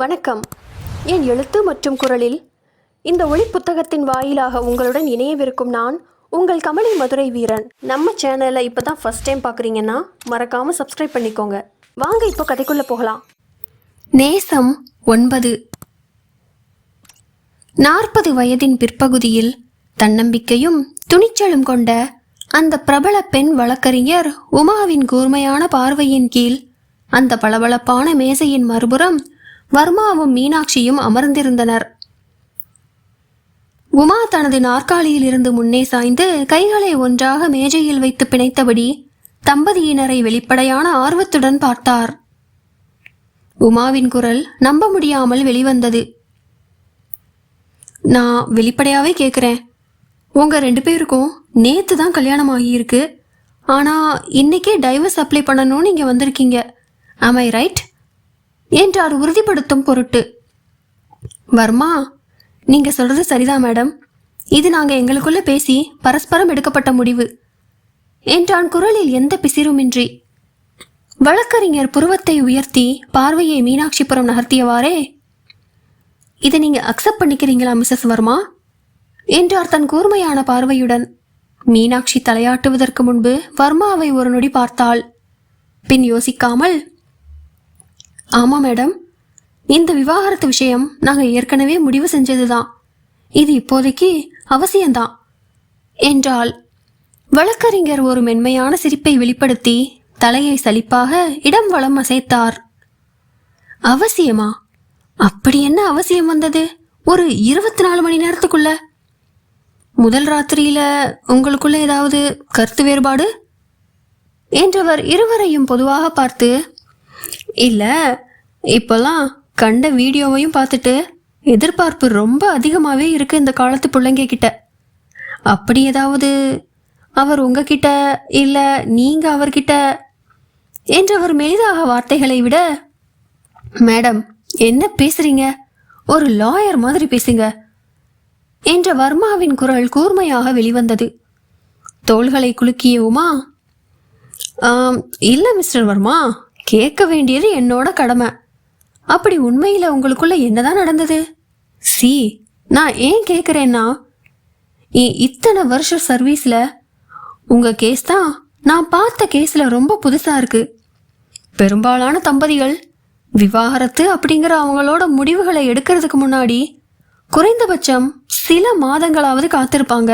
வணக்கம். என் எழுத்து மற்றும் குரலில் இந்த ஒளி புத்தகத்தின் வாயிலாக உங்களுடன் இணையவிருக்கும் நான் உங்கள் கமலி மதுரை வீரன். நம்ம சேனலை இப்போ தான் ஃபஸ்ட் டைம் பார்க்குறீங்கன்னா மறக்காமல் சப்ஸ்கிரைப் பண்ணிக்கோங்க. வாங்க இப்போ கதைக்குள்ளே போகலாம். நேசம் ஒன்பது. நாற்பது வயதின் பிற்பகுதியில் தன்னம்பிக்கையும் துணிச்சலும் கொண்ட அந்த பிரபல பெண் வழக்கறிஞர் உமாவின் கூர்மையான பார்வையின் கீழ் அந்த பளபளப்பான மேசையின் மறுபுறம் வர்மாவும் மீனாட்சியும் அமர்ந்திருந்தனர். உமா தனது நாற்காலியில் இருந்து முன்னே சாய்ந்து கைகளை ஒன்றாக மேஜையில் வைத்து பிணைத்தபடி தம்பதியினரை வெளிப்படையான ஆர்வத்துடன் பார்த்தார். உமாவின் குரல் நம்ப முடியாமல் வெளிவந்தது. நான் வெளிப்படையாவே கேட்குறேன் உங்க ரெண்டு பேருக்கும் நேத்து தான் கல்யாணம் ஆகியிருக்கு ஆனா இன்னைக்கே டைவர்ஸ் அப்ளை பண்ணணும்னு இங்க வந்திருக்கீங்க. ஆம் ஐ ரைட் என்றார் உறுதிப்படுத்தும் பொருட்டு. வர்மா நீங்க சொல்றது சரிதான் மேடம். இது நாங்க எங்களுக்குள்ள பேசி பரஸ்பரம் எடுக்கப்பட்ட முடிவு என்றான் குரலில் எந்த பிசிறுமின்றி. வழக்கறிஞர் புருவத்தை உயர்த்தி பார்வையை மீனாட்சிபுரம் நகர்த்தியவாறே இதை நீங்க அக்செப்ட் பண்ணிக்கிறீங்களா மிஸ்ஸஸ் வர்மா? என்றார் தன் கூர்மையான பார்வையுடன். மீனாட்சி தலையாட்டுவதற்கு முன்பு வர்மாவை ஒரு நொடி பார்த்தாள். பின் யோசிக்காமல் ஆமாம் மேடம். இந்த விவாகரத்து விஷயம் நாங்கள் ஏற்கனவே முடிவு செஞ்சதுதான். இது இப்போதைக்கு அவசியம்தான். என்றால் வழக்கறிஞர் ஒரு மென்மையான சிரிப்பை வெளிப்படுத்தி தலையை சலிப்பாக இடம் வளம் அசைத்தார். அவசியமா? அப்படி என்ன அவசியம் வந்தது? ஒரு இருபத்தி நாலு மணி நேரத்துக்குள்ள? முதல் ராத்திரியில உங்களுக்குள்ள ஏதாவது கருத்து வேறுபாடு? என்றவர் இருவரையும் பொதுவாக பார்த்து இல்லை இப்போல்லாம் கண்ட வீடியோவையும் பார்த்துட்டு எதிர்பார்ப்பு ரொம்ப அதிகமாகவே இருக்கு இந்த காலத்து பிள்ளைங்க கிட்ட அப்படி ஏதாவது அவர் உங்ககிட்ட இல்லை நீங்கள் அவர்கிட்ட என்றவர் மெலிதாக வார்த்தைகளை விட மேடம் என்ன பேசுறீங்க? ஒரு லாயர் மாதிரி பேசுங்க என்ற வர்மாவின் குரல் கூர்மையாக வெளிவந்தது. தோள்களை குலுக்கிய உமா மிஸ்டர் வர்மா. கேட்க வேண்டியது என்னோட கடமை. அப்படி உண்மையில உங்களுக்குள்ள என்னதான் நடந்தது? சி நான் ஏன் கேட்குறேன்னா இத்தனை வருஷம் சர்வீஸில் உங்கள் கேஸ் தான் நான் பார்த்த கேஸில் ரொம்ப புதுசாக இருக்கு. பெரும்பாலான தம்பதிகள் விவாகரத்து அப்படிங்கிற அவங்களோட முடிவுகளை எடுக்கிறதுக்கு முன்னாடி குறைந்தபட்சம் சில மாதங்களாவது காத்திருப்பாங்க.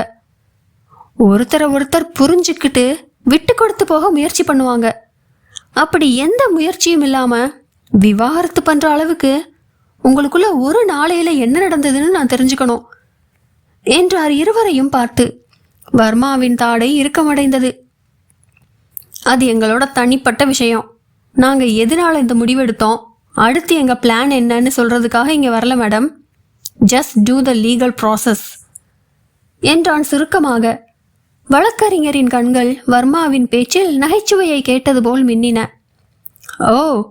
ஒருத்தரை ஒருத்தர் புரிஞ்சுக்கிட்டு விட்டு கொடுத்து போக முயற்சி பண்ணுவாங்க. அப்படி எந்த முயற்சியும் இல்லாமல் விவாகரத்து பண்ணுற அளவுக்கு உங்களுக்குள்ள ஒரு நாளையில் என்ன நடந்ததுன்னு நான் தெரிஞ்சுக்கணும் என்றார் இருவரையும் பார்த்து. வர்மாவின் தாடை இறுக்கமடைந்தது. அது எங்களோட தனிப்பட்ட விஷயம். நாங்கள் எதனால் இந்த முடிவெடுத்தோம் அடுத்து எங்கள் பிளான் என்னன்னு சொல்கிறதுக்காக இங்கே வரல madam just to the legal process என்றான் சுருக்கமாக. வழக்கறிஞரின் கண்கள் வர்மாவின் பேச்சில் நகைச்சுவையை கேட்டது போல் மின்னின. ஓ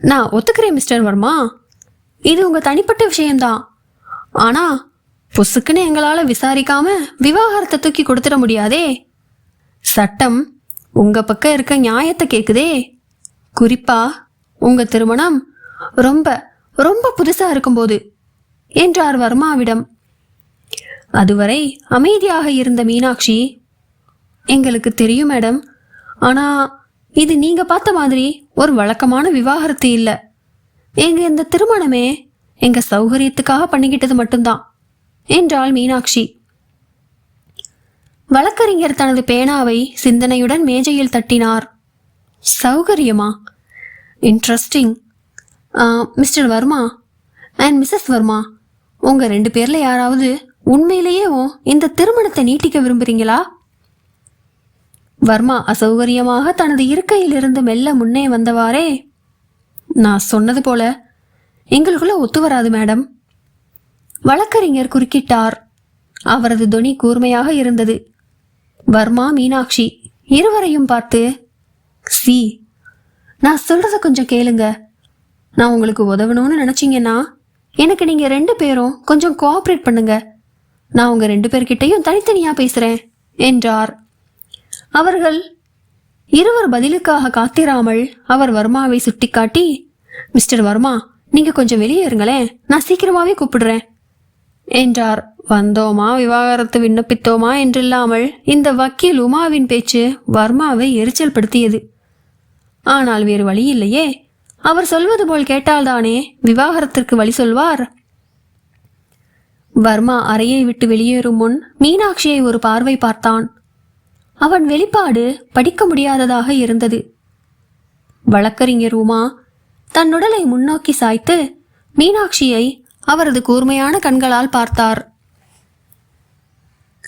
நான் ஒத்துக்கிறேன் மிஸ்டர் வர்மா. இது உங்க தனிப்பட்ட விஷயம்தான். ஆனா புசுக்குன்னு எங்களால விசாரிக்காம விவாகரத்தை தூக்கி கொடுத்துட முடியாதே. சட்டம் உங்க பக்கம் இருக்க நியாயத்தை கேக்குதே. குறிப்பா உங்க திருமணம் ரொம்ப ரொம்ப புதுசா இருக்கும்போது என்றார் வர்மாவிடம். அதுவரை அமைதியாக இருந்த மீனாட்சி எங்களுக்கு தெரியும் மேடம். ஆனா இது நீங்க பார்த்த மாதிரி ஒரு வழக்கமான விவாகரத்து இல்லை. எங்க இந்த திருமணமே எங்க சௌகரியத்துக்காக பண்ணிக்கிட்டது மட்டும்தான் என்றாள் மீனாட்சி. வழக்கறிஞர் தனது பேனாவை சிந்தனையுடன் மேஜையில் தட்டினார். சௌகரியமா? Interesting mister Varma and Mrs Varma உங்கள் ரெண்டு பேரில் யாராவது உண்மையிலேயே இந்த திருமணத்தை நீட்டிக்க விரும்புறீங்களா? வர்மா அசௌகரியமாக தனது இருக்கையிலிருந்து மெல்ல முன்னே வந்தவாறே நான் சொன்னது போல எங்களுக்குள்ள ஒத்து வராது மேடம். வழக்கறிஞர் குறுக்கிட்டார். அவரது துணி கூர்மையாக இருந்தது. வர்மா மீனாட்சி இருவரையும் பார்த்து சி நான் சொல்றத கொஞ்சம் கேளுங்க. நான் உங்களுக்கு உதவணும்னு நினைச்சிங்கன்னா எனக்கு நீங்க ரெண்டு பேரும் கொஞ்சம் கோஆப்ரேட் பண்ணுங்க. நான் உங்க ரெண்டு பேர்கிட்டயும் தனித்தனியா பேசுறேன் என்றார். அவர்கள் இருவர் பதிலுக்காக காத்திராமல் அவர் வர்மாவை சுட்டிக்காட்டி மிஸ்டர் வர்மா நீங்க கொஞ்சம் வெளியே இருங்களேன் நான் சீக்கிரமாவே கூப்பிடுறேன் என்றார். வந்தோமா விவாகரத்து விண்ணப்பித்தோமா என்றில்லாமல் இந்த வக்கீல் உமாவின் பேச்சு வர்மாவை எரிச்சல் படுத்தியது. ஆனால் வேறு வழி இல்லையே அவர் சொல்வது போல் கேட்டால்தானே விவாகரத்திற்கு வழி சொல்வார்? வர்மா அறையை விட்டு வெளியேறும் முன் மீனாட்சியை ஒரு பார்வை பார்த்தான். அவன் வெளிப்பாடு படிக்க முடியாததாக இருந்தது. வழக்கறிஞர் உமா தன் உடலை முன்னோக்கி சாய்த்து மீனாட்சியை அவரது கூர்மையான கண்களால் பார்த்தார்.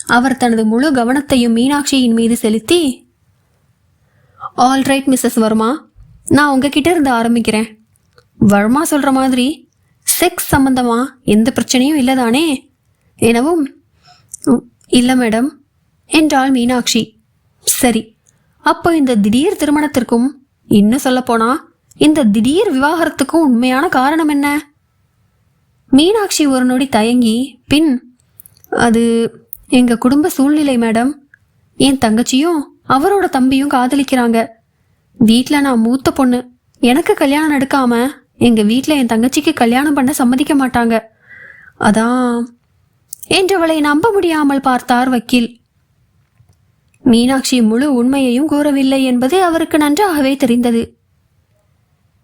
அவர் தனது முழு கவனத்தையும் மீனாட்சியின் மீது செலுத்தி ஆல்ரைட் மிஸ்ஸஸ் வர்மா நான் உங்ககிட்ட இருந்து ஆரம்பிக்கிறேன். வர்மா சொல்ற மாதிரி செக்ஸ் சம்பந்தமா எந்த பிரச்சனையும் இல்லைதானே? எனவும் இல்லை மேடம் என்றாள் மீனாட்சி. சரி அப்போ இந்த திடீர் திருமணத்திற்கும் இன்னும் சொல்லப்போனா இந்த திடீர் விவாகரத்துக்கும் உண்மையான காரணம் என்ன? மீனாட்சி ஒரு நொடி தயங்கி பின் அது எங்கள் குடும்ப சூழ்நிலை மேடம். என் தங்கச்சியும் அவரோட தம்பியும் காதலிக்கிறாங்க. வீட்டில் நான் மூத்த பொண்ணு. எனக்கு கல்யாணம் நடக்காம எங்கள் வீட்டில் என் தங்கச்சிக்கு கல்யாணம் பண்ண சம்மதிக்க மாட்டாங்க. அதான் என்றவளை நம்ப முடியாமல் பார்த்தார் வக்கீல். மீனாட்சி முழு உண்மையையும் கூறவில்லை என்பது அவருக்கு நன்றாகவே தெரிந்தது.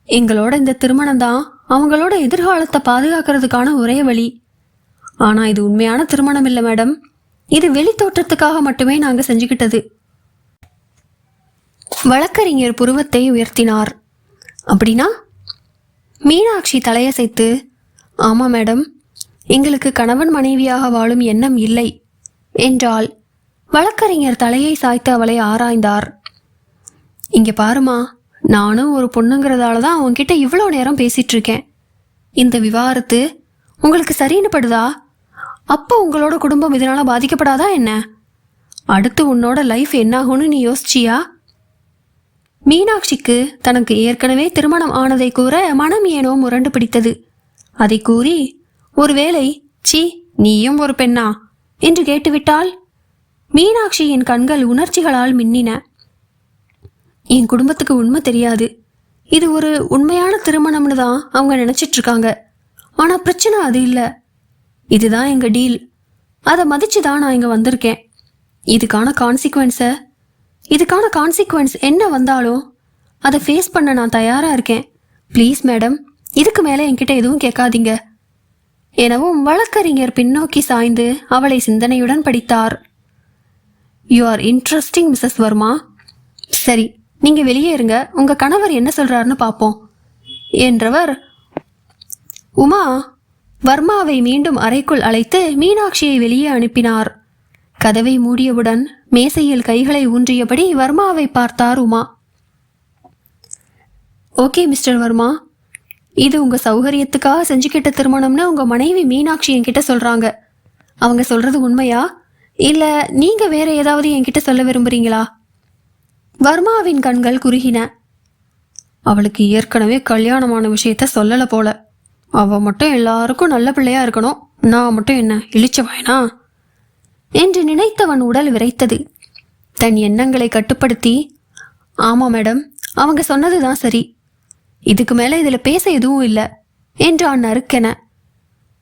எங்களோட இந்த திருமணம் தான் அவங்களோட எதிர்காலத்தை பாதுகாக்கிறதுக்கான ஒரே வழி. ஆனா இது உண்மையான திருமணம் இல்லை மேடம். இது வெளி தோற்றத்துக்காக மட்டுமே நாங்க செஞ்சுக்கிட்டது. வழக்கறிஞர் புருவத்தை உயர்த்தினார். அப்படின்னா? மீனாட்சி தலையசைத்து ஆமா மேடம். எங்களுக்கு கணவன் மனைவியாக வாழும் எண்ணம் இல்லை என்றால் வழக்கறிஞர் தலையை சாய்த்து அவளை ஆராய்ந்தார். இங்கே பாருமா நானும் ஒரு பொண்ணுங்கிறதால தான் உன்கிட்ட இவ்வளோ நேரம் பேசிட்டு இருக்கேன். இந்த விவாகரத்து உங்களுக்கு சரின்னு படுதா அப்போ உங்களோட குடும்பம் இதனால் பாதிக்கப்படாதா என்ன? அடுத்து உன்னோட லைஃப் என்னாகும்னு நீ யோசிச்சியா? மீனாட்சிக்கு தனக்கு ஏற்கனவே திருமணம் ஆனதை கூற மனம் ஏனோ முரண்டு பிடித்தது. அதை கூறி ஒருவேளை சி நீயும் ஒரு பெண்ணா? என்று கேட்டுவிட்டால் மீனாட்சியின் கண்கள் உணர்ச்சிகளால் மின்னின. என் குடும்பத்துக்கு உண்மை தெரியாது. இது ஒரு உண்மையான திருமணம்னு தான் அவங்க நினைச்சிட்டு இருக்காங்க ஆனால் பிரச்சனை அது இல்லை. இதுதான் எங்கள் டீல். அதை மதிச்சு தான் நான் இங்கே வந்திருக்கேன். இதுக்கான கான்சிக்வன்ஸை இதுக்கான கான்சிக்வன்ஸ் என்ன வந்தாலும் அதை ஃபேஸ் பண்ண நான் தயாராக இருக்கேன். ப்ளீஸ் மேடம் இதுக்கு மேலே என்கிட்ட எதுவும் கேட்காதீங்க. எனவும் வழக்கறிஞர் பின்னோக்கி சாய்ந்து அவளை சிந்தனையுடன் படித்தார். You are interesting Mrs Varma சரி நீங்க வெளியே இருங்க. உங்க கணவர் என்ன சொல்றாருன்னு பார்ப்போம் என்றவர் உமா வர்மாவை மீண்டும் அறைக்குள் அழைத்து மீனாட்சியை வெளியே அனுப்பினார். கதவை மூடியவுடன் மேசையில் கைகளை ஊன்றியபடி வர்மாவை பார்த்தார் உமா. Okay mister Verma. இது உங்கள் சௌகரியத்துக்காக செஞ்சுக்கிட்ட திருமணம்னு உங்கள் மனைவி மீனாட்சி என்கிட்ட சொல்கிறாங்க அவங்க சொல்கிறது உண்மையா? இல்ல நீங்க வேற ஏதாவது என்கிட்ட சொல்ல விரும்புறீங்களா? வர்மாவின் கண்கள் குறுகின. அவளுக்கு ஏற்கனவே கல்யாணமான விஷயத்த சொல்லல போல. அவ மட்டும் எல்லாருக்கும் நல்ல பிள்ளையா இருக்கணும். நான் மட்டும் என்ன இழிச்சவாயனா என்று நினைத்தவன் உடல் விரைத்தது. தன் எண்ணங்களை கட்டுப்படுத்தி ஆமா மேடம் அவங்க சொன்னதுதான் சரி. இதுக்கு மேல இதுல பேச எதுவும் இல்லை என்றான் நறுக்கென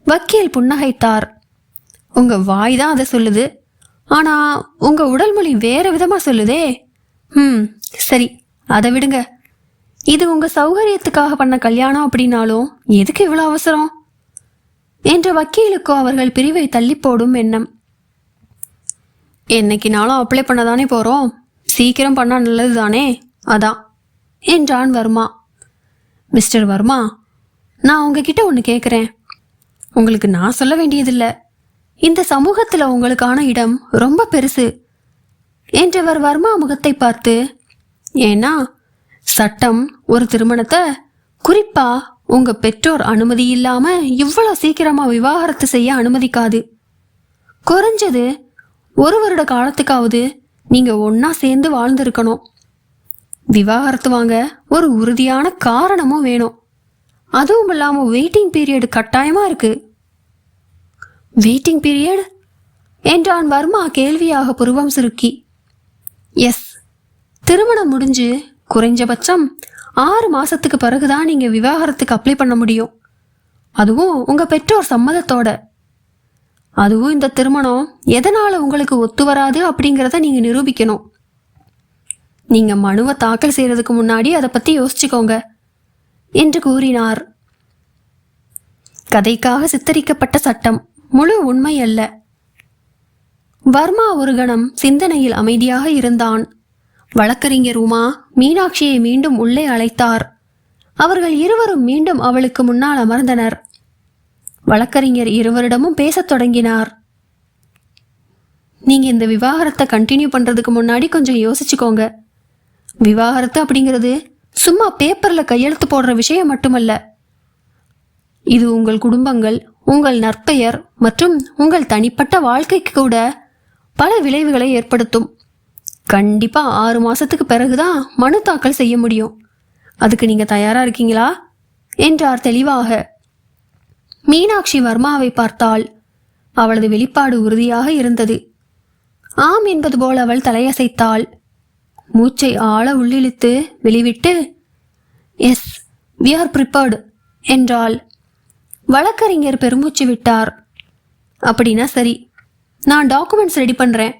வக்கீல் புன்னகைத்தார். உங்க வாய் தான் அதை சொல்லுது. ஆனா உங்க உடல் மொழி வேற விதமா சொல்லுதே. ம் சரி அதை விடுங்க. இது உங்க சௌகரியத்துக்காக பண்ண கல்யாணம் அப்படின்னாலும் எதுக்கு இவ்வளோ அவசரம்? என்ற வக்கீலுக்கோ அவர்கள் பிரிவை தள்ளி போடும் எண்ணம். என்னைக்கு நாளும் அப்ளை பண்ண தானே போறோம். சீக்கிரம் பண்ணா நல்லது தானே அதான் என்றான் வர்மா. மிஸ்டர் வர்மா நான் உங்ககிட்ட ஒன்று கேட்குறேன் உங்களுக்கு நான் சொல்ல வேண்டியதில்லை. இந்த சமூகத்தில் உங்களுக்கான இடம் ரொம்ப பெருசு. என்றவர் வர்மா முகத்தை பார்த்து ஏன்னா சட்டம் ஒரு திருமணத்தை குறிப்பா உங்க பெற்றோர் அனுமதி இல்லாம இவ்வளோ சீக்கிரமா விவாகரத்து செய்ய அனுமதிக்காது. குறைஞ்சது ஒரு வருட காலத்துக்காவது நீங்க ஒன்னா சேர்ந்து வாழ்ந்திருக்கணும். விவாகரத்து வாங்க ஒரு உறுதியான காரணமும் வேணும். அதுவும் இல்லாமல் வெயிட்டிங் பீரியட் கட்டாயமா இருக்கு. வெயிட்டிங் பீரியட் என்றான் வர்மா கேள்வியாக புருவம் சுருக்கி. எஸ் திருமணம் முடிஞ்சு குறைஞ்சபட்சம் ஆறு மாசத்துக்கு பிறகுதான் நீங்க விவாகரத்துக்கு அப்ளை பண்ண முடியும். அதுவும் உங்க பெற்றோர் சம்மதத்தோட. அதுவும் இந்த திருமணம் எதனால உங்களுக்கு ஒத்து வராது அப்படிங்கிறத நீங்க நிரூபிக்கணும். நீங்க மனுவை தாக்கல் செய்யறதுக்கு முன்னாடி அதை பத்தி யோசிச்சுக்கோங்க என்று கூறினார். கதைக்காக சித்தரிக்கப்பட்ட சட்டம். முழு உண்மை அல்ல. வர்மா ஒரு கணம் சிந்தனையில் அமைதியாக இருந்தான். வழக்கறிஞர் உமா மீனாட்சியை மீண்டும் உள்ளே அழைத்தார். அவர்கள் இருவரும் மீண்டும் அவளுக்கு முன்னால் அமர்ந்தனர். வழக்கறிஞர் இருவரிடமும் பேசத் தொடங்கினார். நீங்கள் இந்த விவாகரத்தை கண்டினியூ பண்ணுறதுக்கு முன்னாடி கொஞ்சம் யோசிச்சுக்கோங்க. விவாகரத்து அப்படிங்கிறது சும்மா பேப்பரில் கையெழுத்து போடுற விஷயம் மட்டுமல்ல. இது உங்கள் குடும்பங்கள் உங்கள் நற்பெயர் மற்றும் உங்கள் தனிப்பட்ட வாழ்க்கைக்கு கூட பல விளைவுகளை ஏற்படுத்தும். கண்டிப்பாக ஆறு மாதத்துக்கு பிறகுதான் மனு தாக்கல் செய்ய முடியும். அதுக்கு நீங்கள் தயாராக இருக்கீங்களா? என்றார் தெளிவாக. மீனாட்சி வர்மாவை பார்த்தாள் அவளது வெளிப்பாடு உறுதியாக இருந்தது. ஆம் என்பது போல் அவள் தலையசைத்தாள். மூச்சை ஆழ உள்ளிழுத்து வெளிவிட்டு எஸ் வி ஆர் ப்ரிப்பேர்டு என்றாள். வழக்கறிஞர் பெருமூச்சு விட்டார். அப்படின்னா சரி நான் டாக்குமெண்ட்ஸ் ரெடி பண்ணுறேன்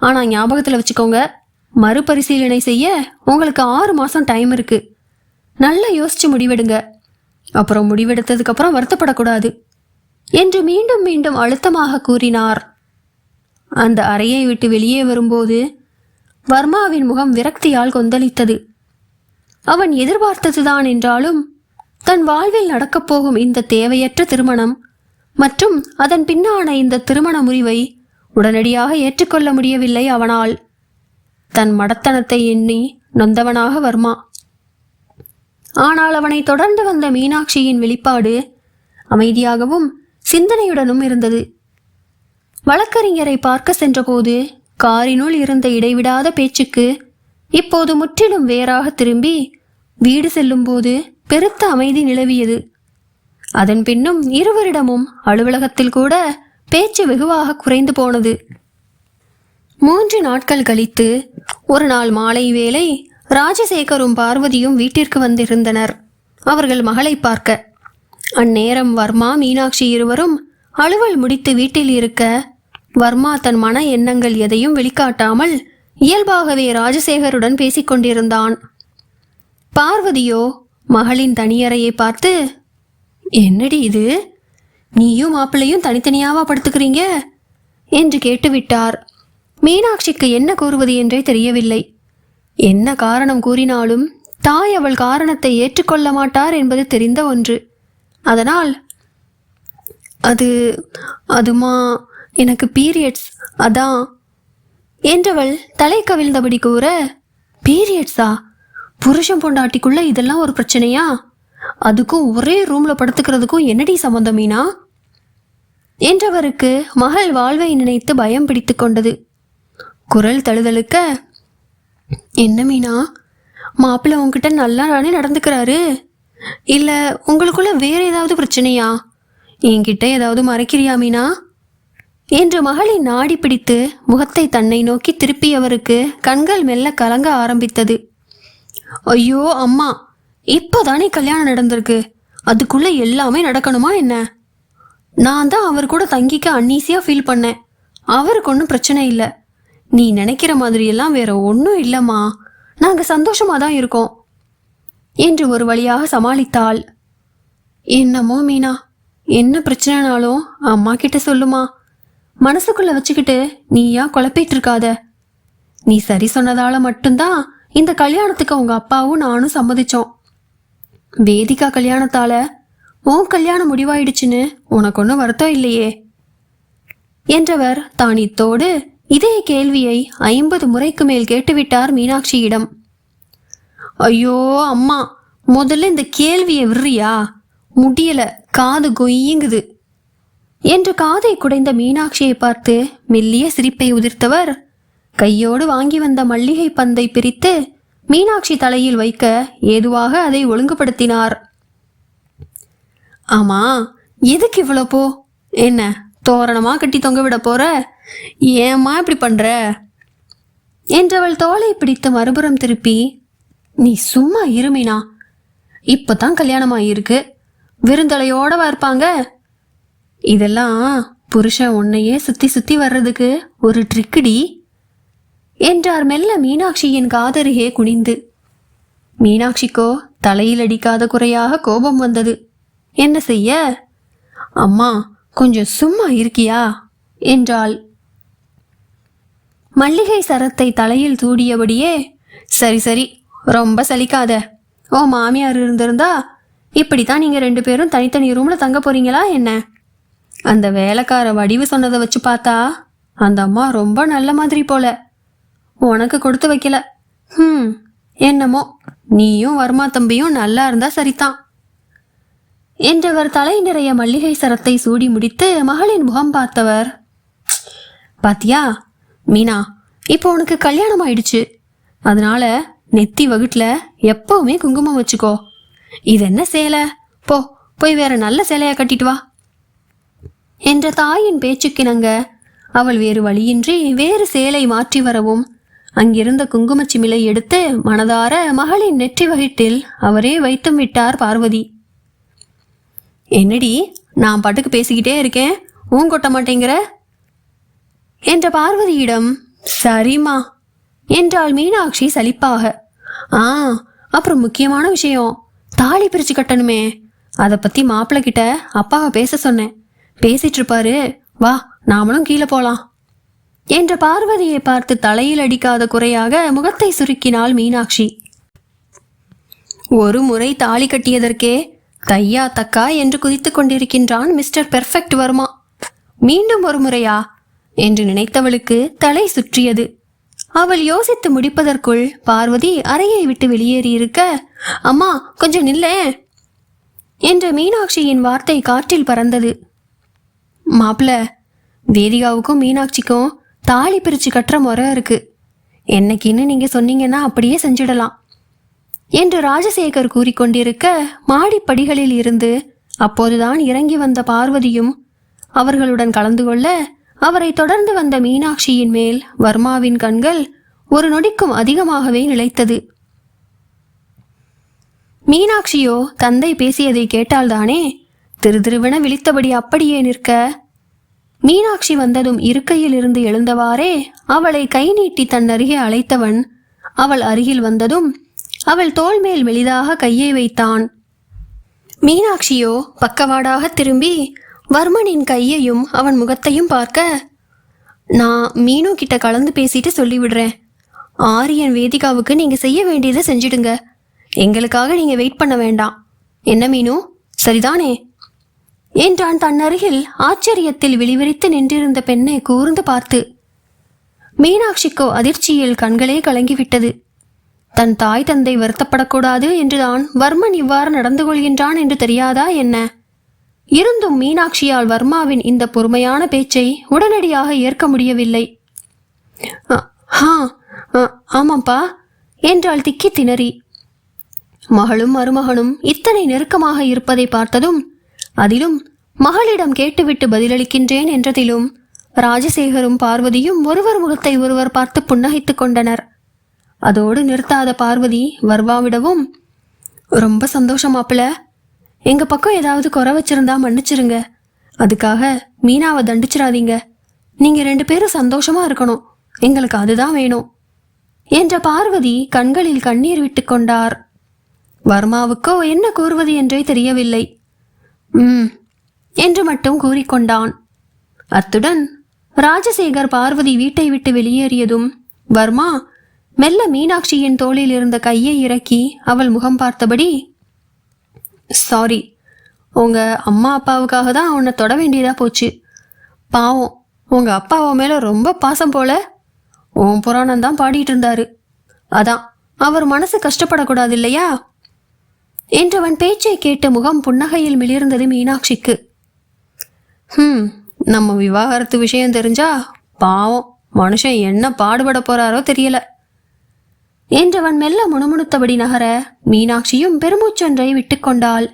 ஆனால் ஞாபகத்தில் வச்சுக்கோங்க மறுபரிசீலனை செய்ய உங்களுக்கு ஆறு மாதம் டைம் இருக்குது நல்லா யோசித்து முடிவெடுங்க. அப்புறம் முடிவெடுத்ததுக்கப்புறம் வருத்தப்படக்கூடாது. என்று மீண்டும் மீண்டும் அழுத்தமாக கூறினார். அந்த அறையை விட்டு வெளியே வரும்போது வர்மாவின் முகம் விரக்தியால் கொந்தளித்தது. அவன் எதிர்பார்த்ததுதான் என்றாலும் தன் வாழ்வில் நடக்கப் போகும் இந்த தேவையற்ற திருமணம் மற்றும் அதன் பின்னான இந்த திருமண முறிவை உடனடியாக ஏற்றுக்கொள்ள முடியவில்லை அவனால். தன் மடத்தனத்தை எண்ணி நொந்தவனாக வர்மா. ஆனால் அவனை தொடர்ந்து வந்த மீனாட்சியின் வெளிப்பாடு அமைதியாகவும் சிந்தனையுடனும் இருந்தது. வழக்கறிஞரை பார்க்க சென்றபோது காரினுள் இருந்த இடைவிடாத பேச்சுக்கு இப்போது முற்றிலும் வேறாக திரும்பி வீடு செல்லும்போது பெருத்த அமைதி நிலவியது. அதன் பின்னும் இருவரிடமும் அலுவலகத்தில் கூட பேச்சு வெகுவாக குறைந்து போனது. மூன்று நாட்கள் கழித்து ஒரு நாள் மாலை வேளை ராஜசேகரும் பார்வதியும் வீட்டிற்கு வந்திருந்தனர். அவர்கள் மகளை பார்க்க. அந்நேரம் வர்மா மீனாட்சி இருவரும் அலுவல் முடித்து வீட்டில் இருக்க வர்மா தன் மன எண்ணங்கள் எதையும் வெளிக்காட்டாமல் இயல்பாகவே ராஜசேகருடன் பேசிக்கொண்டிருந்தான். பார்வதியோ மகளின் தனியறையை பார்த்து என்னடி இது? நீயும் மாப்பிள்ளையும் தனித்தனியாவா படுத்துக்கிறீங்க? என்று கேட்டுவிட்டார். மீனாட்சிக்கு என்ன கூறுவது என்றே தெரியவில்லை. என்ன காரணம் கூறினாலும் தாய் அவள் காரணத்தை ஏற்றுக்கொள்ள மாட்டார் என்பது தெரிந்த ஒன்று. அதனால் அது அதுமா எனக்கு பீரியட்ஸ் அதான் என்றவள் தலை கவிழ்ந்தபடி கூற பீரியட்ஸா? புருஷன் பொண்டாட்டிக்குள்ள இதெல்லாம் ஒரு பிரச்சனையா? அதுக்கும் ஒரே ரூம்ல படுத்துக்கிறதுக்கும் என்னடி சம்மந்தம் மீனா? என்றவருக்கு மகள் வாழ்வை நினைத்து பயம் பிடித்து கொண்டது. குரல் தழுதழுக்க என்ன மீனா? மாப்பிள்ளை உங்ககிட்ட நல்லா தானே நடந்துக்கிறாரு? இல்ல உங்களுக்குள்ள வேற ஏதாவது பிரச்சனையா? என்கிட்ட ஏதாவது மறைக்கிறியா மீனா? என்று மகளின் நாடி பிடித்து முகத்தை தன்னை நோக்கி திருப்பியவருக்கு கண்கள் மெல்ல கலங்க ஆரம்பித்தது. ஐயோ அம்மா இப்போதானே கல்யாணம் நடந்திருக்கு. அதுக்குள்ளே எல்லாமே நடக்கணுமா என்ன? நான் தான் அவர் கூட தங்கிக்க அன்னீசியாக ஃபீல் பண்ணேன். அவருக்கு ஒன்றும் பிரச்சனை இல்லை. நீ நினைக்கிற மாதிரியெல்லாம் வேற ஒன்றும் இல்லைம்மா. நாங்கள் சந்தோஷமாக தான் இருக்கோம். என்று ஒரு வழியாக சமாளித்தாள். என்னமோ மீனா என்ன பிரச்சனைனாலும் அம்மா கிட்ட சொல்லுமா. மனசுக்குள்ள வச்சுக்கிட்டு நீயா குழப்பிட்டு இருக்காத. நீ சரி சொன்னதால மட்டும்தான் இந்த கல்யாணத்துக்கு உங்க அப்பாவும் நானும் சம்மதிச்சோம். வேதிகா கல்யாணத்தால உன் கல்யாணம் முடிவாயிடுச்சுன்னு உனக்கு ஒன்றும் வருத்தம் இல்லையே? என்றவர் தான் இத்தோடு இதே கேள்வியை ஐம்பது முறைக்கு மேல் கேட்டுவிட்டார் மீனாட்சியிடம். ஐயோ அம்மா முதல்ல இந்த கேள்வியை விடுறியா? முடியல காது கொய்யுங்குது. என்று காதை குடைந்த மீனாட்சியை பார்த்து மெல்லிய சிரிப்பை உதிர்த்தவர் கையோடு வாங்கி வந்த மல்லிகை பந்தை பிரித்து மீனாட்சி தலையில் வைக்க ஏதுவாக அதை ஒழுங்குபடுத்தினார். ஆமா எதுக்கு இவ்வளோ போ? என்ன தோரணமா கட்டி தொங்க விட போற? ஏம்மா இப்படி பண்ற? என்றவள் தோலை பிடித்து மறுபுறம் திருப்பி நீ சும்மா இருமினா இப்பதான் கல்யாணம் ஆகியிருக்கு விருந்தலையோடவா இருப்பாங்க. இதெல்லாம் புருஷன் உன்னையே சுத்தி சுத்தி வர்றதுக்கு ஒரு ட்ரிக்குடி என்றார் மெல்ல மீனாட்சியின் காதருகே குனிந்து. மீனாட்சிக்கோ தலையில் அடிக்காத குறையாக கோபம் வந்தது. என்ன செய்ய? அம்மா கொஞ்சம் சும்மா இருக்கியா? என்றாள். மல்லிகை சரத்தை தலையில் தூடியபடியே சரி சரி ரொம்ப சலிக்காத. ஓ மாமியார் இருந்திருந்தா இப்படித்தான் நீங்க ரெண்டு பேரும் தனித்தனி ரூம்ல தங்க போறீங்களா என்ன? அந்த வேலைக்கார வடிவு சொன்னதை வச்சு பார்த்தா அந்த அம்மா ரொம்ப நல்ல மாதிரி போல. உனக்கு கொடுத்து வைக்கல. ஹம் என்னமோ. நீயும் வர்மா தம்பியும் நல்லா இருந்தா சரிதான். என்றவர் தலை நிறைய மல்லிகை சரத்தை சூடி முடித்து மகளின் முகம் பார்த்தவர். பாத்தியா மீனா இப்போ உனக்கு கல்யாணம் ஆயிடுச்சு. அதனால நெத்தி வகுட்டில் எப்பவுமே குங்குமம் வச்சுக்கோ. இது என்ன சேலை? போ போய் வேற நல்ல சேலையா கட்டிட்டு வா. என்ற தாயின் பேச்சுக்கிணங்க அவள் வேறு வழியின்றி வேறு சேலை மாற்றி வரவும் அங்கிருந்த குங்குமச் சிமிலை எடுத்து மனதார மகளின் நெற்றி வகிட்டில் அவரே வைத்தும் விட்டார் பார்வதி. என்னடி நான் பாட்டுக்கு பேசிக்கிட்டே இருக்கேன். ஊன் கொட்ட மாட்டேங்கிற? என்ற பார்வதியிடம் சரிம்மா. என்றாள் மீனாட்சி சலிப்பாக. ஆ அப்புறம் முக்கியமான விஷயம். தாலி பிரிச்சு கட்டணுமே. அதை பத்தி மாப்பிள்ளை கிட்ட அப்பாவை பேச சொன்னேன். பேசிட்டு இருப்பாரு. வா நாமளும் கீழே போலாம். என்ற பார்வதியை பார்த்து தலையில் அடிக்காத குறையாக முகத்தை சுருக்கினாள் மீனாட்சி. ஒரு முறை தாலி கட்டியதற்கே தையா தக்கா என்று குதித்துக் கொண்டிருக்கின்றான் மிஸ்டர் பெர்ஃபெக்ட் வர்மா. மீண்டும் ஒரு முறையா? என்று நினைத்தவளுக்கு தலை சுற்றியது. அவள் யோசித்து முடிப்பதற்குள் பார்வதி அறையை விட்டு வெளியேறியிருக்க அம்மா கொஞ்சம் நில்ல என்ற மீனாட்சியின் வார்த்தை காற்றில் பறந்தது. மாப்பிள வேதிகாவுக்கும் மீனாட்சிக்கும் தாலி பிரிச்சு கட்டுற முறை இருக்கு. என்னைக்குன்னு நீங்க சொன்னீங்கன்னா அப்படியே செஞ்சிடலாம். என்று ராஜசேகர் கூறிக்கொண்டிருக்க மாடிப்படிகளில் இருந்து அப்போதுதான் இறங்கி வந்த பார்வதியும் அவர்களுடன் கலந்து கொள்ள அவரை தொடர்ந்து வந்த மீனாட்சியின் மேல் வர்மாவின் கண்கள் ஒரு நொடிக்கும் அதிகமாகவே நிலைத்தது. மீனாட்சியோ தந்தை பேசியதை கேட்டால்தானே திரு திருவென விழித்தபடி அப்படியே நிற்க மீனாட்சி வந்ததும் இருக்கையில் இருந்து எழுந்தவாறே அவளை கை நீட்டி தன் அருகே அழைத்தவன். அவள் அருகில் வந்ததும் அவள் தோல் மேல் மெலிதாக கையை வைத்தான். மீனாட்சியோ பக்கவாடாக திரும்பி வர்மனின் கையையும் அவன் முகத்தையும் பார்க்க நான் மீனு கிட்ட கலந்து பேசிட்டு சொல்லிவிடுறேன். ஆரியன் வேதிகாவுக்கு நீங்க செய்ய வேண்டியதை செஞ்சிடுங்க. எங்களுக்காக நீங்க வெயிட் பண்ண வேண்டாம். என்ன மீனு? சரிதானே? என்றான் தன் அருகில் ஆச்சரியத்தில் விழிவிரித்து நின்றிருந்த பெண்ணை கூர்ந்து பார்த்து. மீனாட்சிக்கோ அதிர்ச்சியில் கண்களே கலங்கிவிட்டது. தன் தாய் தந்தை வருத்தப்படக்கூடாது என்றுதான் வர்மன் இவ்வாறு நடந்து கொள்கின்றான் என்று தெரியாதா என்ன? இருந்தும் மீனாட்சியால் வர்மாவின் இந்த பொறுமையான பேச்சை உடனடியாக ஏற்க முடியவில்லை. "அ, ஹா ஆமாப்பா என்றாள் திக்கி திணறி. மகளும் மருமகனும் இத்தனை நெருக்கமாக இருப்பதை பார்த்ததும் அதிலும் மகளிடம் கேட்டுவிட்டு பதிலளிக்கின்றேன் என்றதிலும் ராஜசேகரும் பார்வதியும் ஒருவர் முகத்தை ஒருவர் பார்த்து புன்னகைத்துக் கொண்டனர். அதோடு நிறுத்தாத பார்வதி வர்வாவிடவும் ரொம்ப சந்தோஷம் மாப்பிள. எங்க பக்கம் ஏதாவது குறை வச்சிருந்தா மன்னிச்சிருங்க. அதுக்காக மீனாவை தண்டிச்சிடாதீங்க. நீங்க ரெண்டு பேரும் சந்தோஷமா இருக்கணும். எங்களுக்கு அதுதான் வேணும். என்ற பார்வதி கண்களில் கண்ணீர் விட்டு கொண்டார். வர்மாவுக்கோ என்ன கூறுவது என்றே தெரியவில்லை. ம். என்று மட்டும் கூறிக்கொண்டான். அத்துடன் ராஜசேகர் பார்வதி வீட்டை விட்டு வெளியேறியதும் வர்மா மெல்ல மீனாட்சியின் தோளில் இருந்த கையை இறக்கி அவள் முகம் பார்த்தபடி சாரி உங்க அம்மா அப்பாவுக்காக தான் உன்னை தொட வேண்டியதா போச்சு. பாவம் உங்க அப்பா உன் மேல ரொம்ப பாசம் போல. உன் புராணம் தான் பாடிட்டு இருந்தாரு. அதான் அவர் மனசு கஷ்டப்படக்கூடாது இல்லையா? என்றவன் பேச்சை கேட்டு முகம் புன்னகையில் மிளிர்ந்தது மீனாட்சிக்கு. ஹம் நம்ம விவாகரத்து விஷயம் தெரிஞ்சா பாவம் மனுஷன் என்ன பாடுபட போறாரோ தெரியல. என்றவன் மெல்ல முணுமுணுத்தபடி நகர மீனாட்சியும் பெருமூச்சொன்றை விட்டுக்கொண்டாள்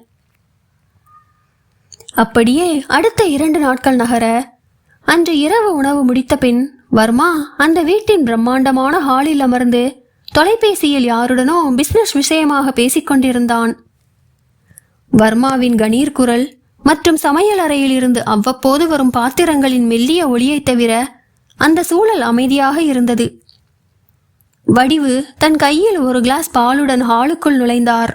அப்படியே அடுத்த இரண்டு நாட்கள் நகர அன்று இரவு உணவு முடித்த பின் வர்மா அந்த வீட்டின் பிரம்மாண்டமான ஹாலில் அமர்ந்து தொலைபேசியில் யாருடனோ பிசினஸ் விஷயமாக பேசிக் கொண்டிருந்தான். வர்மாவின் கணீர் குரல் மற்றும் சமையல் அறையில் இருந்து அவ்வப்போது வரும் பாத்திரங்களின் மெல்லிய ஒளியைத் தவிர அந்த சூழல் அமைதியாக இருந்தது. வடிவு தன் கையில் ஒரு கிளாஸ் பாலுடன் ஹாலுக்குள் நுழைந்தார்.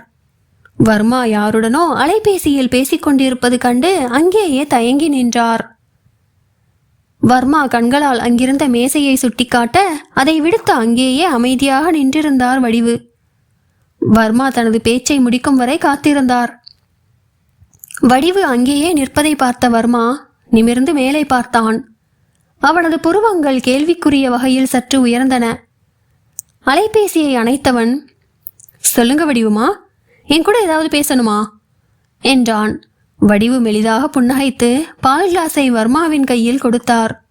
வர்மா யாருடனோ அலைபேசியில் பேசிக் கொண்டிருப்பது கண்டு அங்கேயே தயங்கி நின்றார். வர்மா கண்களால் அங்கிருந்த மேசையை சுட்டிக்காட்ட அதை விடுத்து அங்கேயே அமைதியாக நின்றிருந்தார் வடிவு. வர்மா தனது பேச்சை முடிக்கும் வரை காத்திருந்தார். வடிவு அங்கேயே நிற்பதை பார்த்த வர்மா நிமிர்ந்து மேலே பார்த்தான். அவனது புருவங்கள் கேள்விக்குரிய வகையில் சற்று உயர்ந்தன. அலைபேசியை அணைத்தவன் சொல்லுங்க வடிவுமா என் கூட ஏதாவது பேசணுமா? என்றான். வடிவு மெலிதாக புன்னகைத்து பால் கிளாஸை வர்மாவின் கையில் கொடுத்தார்.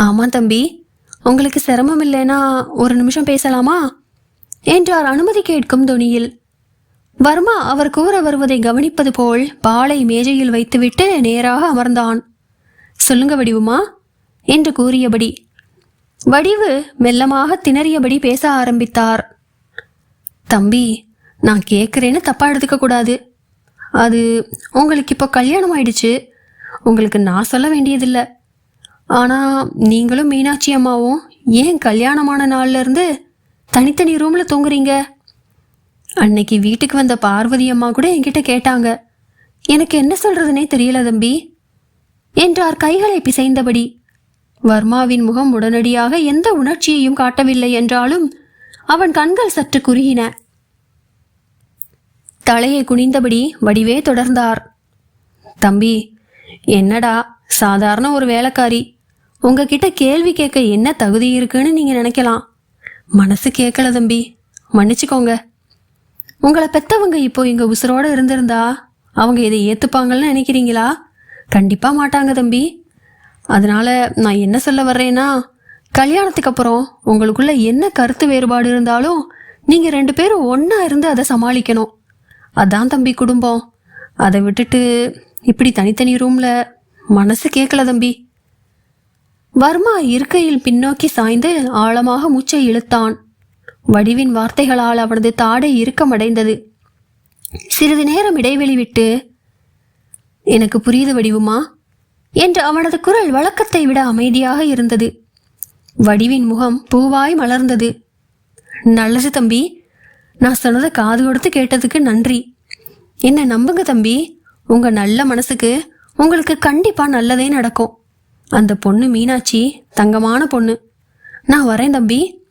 ஆமா தம்பி உங்களுக்கு சிரமம் இல்லைன்னா ஒரு நிமிஷம் பேசலாமா? என்றார் அனுமதி கேட்கும் துணியில் வர்மா அவர் கூற வருவதை கவனிப்பது போல் பாலை மேஜையில் வைத்துவிட்டு நேராக அமர்ந்தான். சொல்லுங்க வடிவுமா என்று கூறியபடி வடிவு மெல்லமாக திணறியபடி பேச ஆரம்பித்தார். தம்பி நான் கேட்குறேன்னு தப்பா எடுத்துக்க கூடாது. அது உங்களுக்கு இப்போ கல்யாணம் ஆயிடுச்சு உங்களுக்கு நான் சொல்ல வேண்டியதில்லை. ஆனால் நீங்களும் மீனாட்சி அம்மாவும் ஏன் கல்யாணமான நாள்லேருந்து தனித்தனி ரூமில் தூங்குறீங்க? அன்னைக்கு வீட்டுக்கு வந்த பார்வதி அம்மா கூட என்கிட்ட கேட்டாங்க. எனக்கு என்ன சொல்றதுனே தெரியல தம்பி. என்றார் கைகளை பிசைந்தபடி. வர்மாவின் முகம் உடனடியாக எந்த உணர்ச்சியையும் காட்டவில்லை என்றாலும் அவன் கண்கள் சற்று குறுகின. தலையை குனிந்தபடி வடிவே தொடர்ந்தார். தம்பி என்னடா சாதாரண ஒரு வேலைக்காரி. உங்ககிட்ட கேள்வி கேட்க என்ன தகுதி இருக்குன்னு நீங்க நினைக்கலாம். மனசு கேட்கல தம்பி. மன்னிச்சுக்கோங்க. உங்களை பெத்தவங்க இப்போ இங்க உசுரோட இருந்திருந்தா அவங்க இதை ஏத்துப்பாங்கன்னு நினைக்கிறீங்களா? கண்டிப்பா மாட்டாங்க தம்பி. அதனால நான் என்ன சொல்ல வர்றேன்னா கல்யாணத்துக்கு அப்புறம் உங்களுக்குள்ள என்ன கருத்து வேறுபாடு இருந்தாலும் நீங்க ரெண்டு பேரும் ஒன்றா இருந்து அதை சமாளிக்கணும். அதான் தம்பி குடும்பம். அதை விட்டுட்டு இப்படி தனித்தனி ரூம்ல மனசு கேட்கல தம்பி. வர்மா இருக்கையில் பின்னோக்கி சாய்ந்து ஆழமாக மூச்சை இழுத்தான். வடிவின் வார்த்தைகளால் அவனது தாடை இறுக்கமடைந்தது. சிறிது நேரம் இடைவெளி விட்டு எனக்கு புரியுது வடிவுமா என்று அவனது குரல் வழக்கத்தை விட அமைதியாக இருந்தது. வடிவின் முகம் பூவாய் மலர்ந்தது. நல்லது தம்பி நான் சொன்னதை காது கொடுத்து கேட்டதுக்கு நன்றி. என்ன நம்புங்க தம்பி உங்க நல்ல மனசுக்கு உங்களுக்கு கண்டிப்பா நல்லதே நடக்கும். அந்த பொண்ணு மீனாட்சி தங்கமான பொண்ணு. நான் வரேன் தம்பி.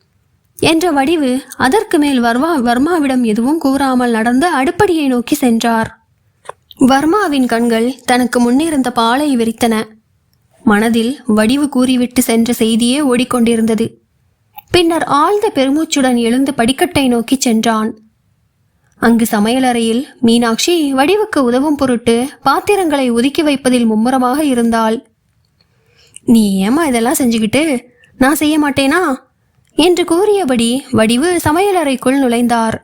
என்ற வடிவு அதற்கு மேல் வர்மா வர்மாவிடம் எதுவும் கூறாமல் நடந்து அடுப்படியை நோக்கி சென்றார். வர்மாவின் கண்கள் தனக்கு முன்னிருந்த பாலை விரித்தன. மனதில் வடிவு கூறிவிட்டு சென்ற செய்தியே ஓடிக்கொண்டிருந்தது. பின்னர் ஆழ்ந்த பெருமூச்சுடன் எழுந்து படிக்கட்டை நோக்கி சென்றான். அங்கு சமையலறையில் மீனாட்சி வடிவுக்கு உதவும் பொருட்டு பாத்திரங்களை ஒதுக்கி வைப்பதில் மும்முரமாக இருந்தாள். நீ ஏமா இதெல்லாம் செஞ்சுக்கிட்டு? நான் செய்ய மாட்டேனா? என்று கூறியபடி வடிவு சமையலறைக்குள் நுழைந்தார்.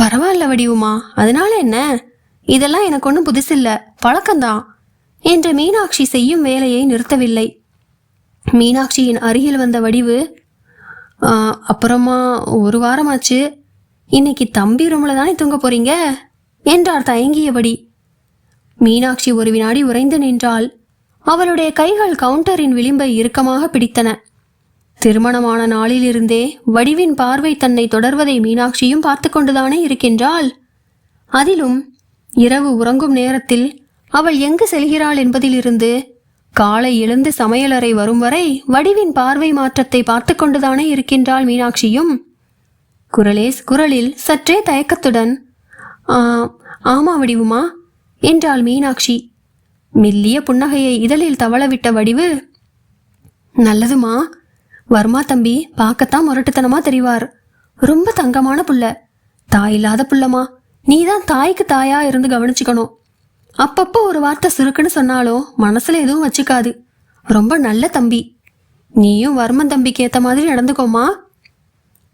பரவாயில்ல வடிவுமா அதனால என்ன? இதெல்லாம் எனக்கு ஒன்றும் புதுசில்ல பழக்கம்தான் என்று மீனாட்சி செய்யும் வேலையை நிறுத்தவில்லை. மீனாட்சியின் அருகில் வந்த வடிவு அப்புறமா ஒரு வாரமாச்சு இன்னைக்கு தம்பி ரூமில் தானே தூங்க போறீங்க? என்றார் தயங்கியபடி. மீனாட்சி ஒரு வினாடி உறைந்து நின்றாள். அவளுடைய கைகள் கவுண்டரின் விளிம்பை இறுக்கமாக பிடித்தன. திருமணமான நாளிலிருந்தே வடிவின் பார்வை தன்னை தொடர்வதை மீனாட்சியும் பார்த்து கொண்டுதானே இருக்கின்றாள்? அதிலும் இரவு உறங்கும் நேரத்தில் அவள் எங்கு செல்கிறாள் என்பதிலிருந்து காலை எழுந்து சமையலறை வரும் வரை வடிவின் பார்வை மாற்றத்தை பார்த்து கொண்டுதானே இருக்கின்றாள் மீனாட்சியும். குரலேஸ் குரலில் சற்றே தயக்கத்துடன் ஆமா வடிவுமா என்றாள் மீனாட்சி. மெல்லிய புன்னகையை இதழில் தவளவிட்ட வடிவு நல்லதுமா? வர்மா தம்பி பார்க்கத்தான் முரட்டுத்தனமா தெரிவார். ரொம்ப தங்கமான புள்ள. தாய் இல்லாத புள்ளமா நீதான் தாய்க்கு தாயா இருந்து கவனிச்சுக்கணும். அப்பப்போ ஒரு வார்த்தை சுருக்குன்னு சொன்னாலும் மனசுல எதுவும் வச்சுக்காது. ரொம்ப நல்ல தம்பி. நீயும் வர்மன் தம்பிக்கு ஏத்த மாதிரி நடந்துக்கோமா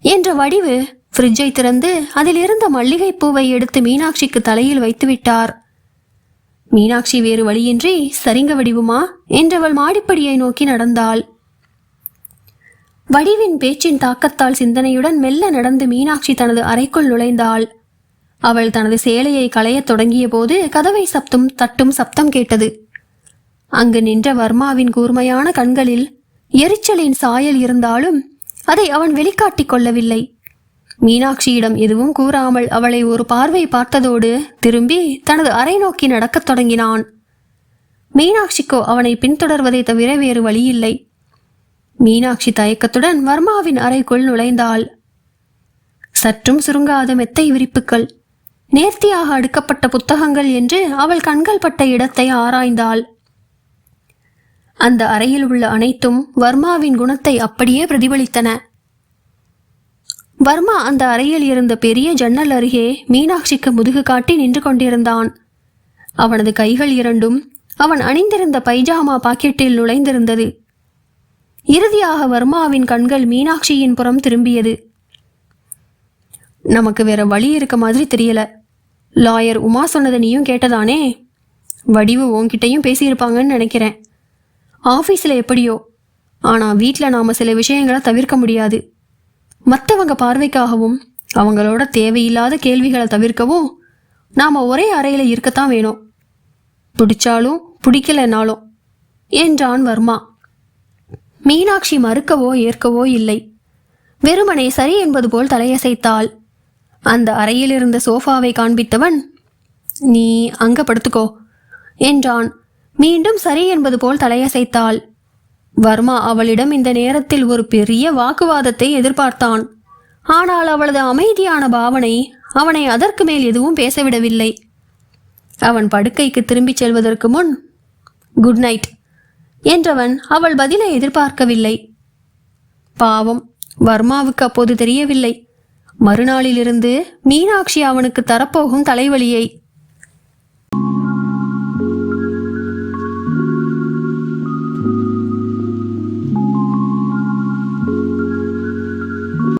என்ற வடிவு ஃப்ரிட்ஜை திறந்து அதில் இருந்த மல்லிகை பூவை எடுத்து மீனாட்சிக்கு தலையில் வைத்து விட்டார் மீனாட்சி வேறு வழியின்றி சரிங்க வடிவுமா என்றவள் மாடிப்படியை நோக்கி நடந்தாள். வடிவின் பேச்சின் தாக்கத்தால் சிந்தனையுடன் மெல்ல நடந்து மீனாட்சி தனது அறைக்குள் நுழைந்தாள். அவள் தனது சேலையை களையத் தொடங்கிய போது கதவை சப்தும் தட்டும் சப்தம் கேட்டது. அங்கு நின்ற வர்மாவின் கூர்மையான கண்களில் எரிச்சலின் சாயல் இருந்தாலும் அதை அவன் வெளிக்காட்டிக் கொள்ளவில்லை. மீனாட்சியிடம் எதுவும் கூறாமல் அவளை ஒரு பார்வை பார்த்ததோடு திரும்பி தனது அறை நோக்கி நடக்கத் தொடங்கினான். மீனாட்சிக்கோ அவனை பின்தொடர்வதை தவிர வேறு வழியில்லை. மீனாட்சி தயக்கத்துடன் வர்மாவின் அறைக்குள் நுழைந்தாள். சற்றும் சுருங்காத மெத்தை விரிப்புகள் நேர்த்தியாக அடுக்கப்பட்ட புத்தகங்கள் என்று அவள் கண்கள் பட்ட இடத்தை ஆராய்ந்தாள். அந்த அறையில் உள்ள அனைத்தும் வர்மாவின் குணத்தை அப்படியே பிரதிபலித்தன. வர்மா அந்த அறையில் இருந்த பெரிய ஜன்னல் அருகே மீனாட்சிக்கு முதுகு காட்டி நின்று கொண்டிருந்தான். அவனது கைகள் இரண்டும் அவன் அணிந்திருந்த பைஜாமா பாக்கெட்டில் நுழைந்திருந்தது. இறுதியாக வர்மாவின் கண்கள் மீனாட்சியின் புறம் திரும்பியது. நமக்கு வேற வழி இருக்க மாதிரி தெரியல. லாயர் உமா சொன்னதை நீயும் கேட்டதானே? வடிவு உன்கிட்டயும் பேசியிருப்பாங்கன்னு நினைக்கிறேன். ஆஃபீஸில் எப்படியோ. ஆனால் வீட்டில் நாம் சில விஷயங்களை தவிர்க்க முடியாது. மற்றவங்க பார்வைக்காகவும் அவங்களோட தேவையில்லாத கேள்விகளை தவிர்க்கவும் நாம் ஒரே அறையில் இருக்கத்தான் வேணும். பிடிச்சாலும் பிடிக்கலைனாலும் என்றான் வர்மா. மீனாட்சி மறுக்கவோ ஏற்கவோ இல்லை. வெறுமனே சரி என்பது போல் தலையசைத்தாள். அந்த அறையில் இருந்த சோஃபாவை காண்பித்தவன் நீ அங்க படுத்துக்கோ என்றான். மீண்டும் சரி என்பது போல் தலையசைத்தாள். வர்மா அவளிடம் இந்த நேரத்தில் ஒரு பெரிய வாக்குவாதத்தை எதிர்பார்த்தான். ஆனால் அவளது அமைதியான பாவனை அவனை அதற்கு மேல் எதுவும் பேசவிடவில்லை. அவன் படுக்கைக்கு திரும்பிச் செல்வதற்கு முன் குட் நைட். என்றவன் அவள் பதிலை எதிர்பார்க்கவில்லை. பாவம் வர்மாவுக்கு அப்போது தெரியவில்லை. மறுநாளிலிருந்து மீனாட்சி அவனுக்கு தரப்போகும் தலைவலியை.